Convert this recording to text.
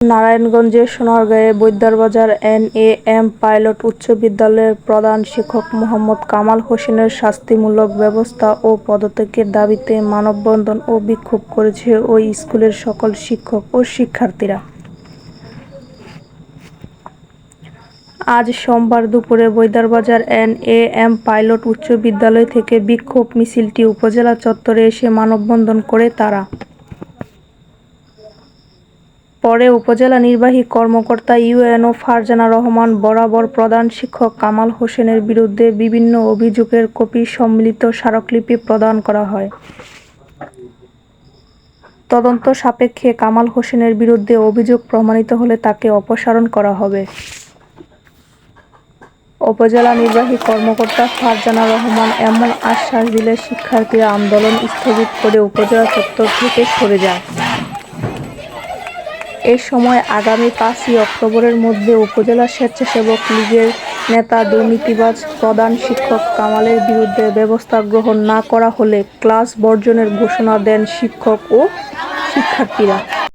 নারায়ণগঞ্জের সোনারগাঁয়ে Baidyerbazar N A M pilot উচ্চ বিদ্যালয়ের প্রধান শিক্ষক মোহাম্মদ কামাল হোসেনের শাস্তিমূলক ব্যবস্থা ও পদত্যাগের দাবিতে মানববন্ধন ও বিক্ষোভ করেছে ওই স্কুলের সকল শিক্ষক ও শিক্ষার্থীরা। আজ সোমবার দুপুরে Baidyarbazar N A M pilot উচ্চ বিদ্যালয় থেকে বিক্ষোভ মিছিলটি উপজেলা চত্বরে এসে মানববন্ধন করে তারা। পরে উপজেলা নির্বাহী কর্মকর্তা ইউএনও ফারজানা রহমান বরাবর প্রধান শিক্ষক কামাল হোসেনের বিরুদ্ধে বিভিন্ন অভিযোগের কপি সম্মিলিত স্মারকলিপি প্রদান করা হয়। তদন্ত সাপেক্ষে কামাল হোসেনের বিরুদ্ধে অভিযোগ প্রমাণিত হলে তাকে অপসারণ করা হবে। উপজেলা নির্বাহী কর্মকর্তা ফারজানা রহমান এমন আশ্বাস দিলে শিক্ষার্থীরা আন্দোলন স্থগিত করে উপজেলা চত্বর থেকে সরে যায়। এ সময় আগামী পাঁচই অক্টোবরের মধ্যে উপজেলা স্বেচ্ছাসেবক লীগের নেতা, দুর্নীতিবাজ প্রধান শিক্ষক কামালের বিরুদ্ধে ব্যবস্থা গ্রহণ না করা হলে ক্লাস বর্জনের ঘোষণা দেন শিক্ষক ও শিক্ষার্থীরা।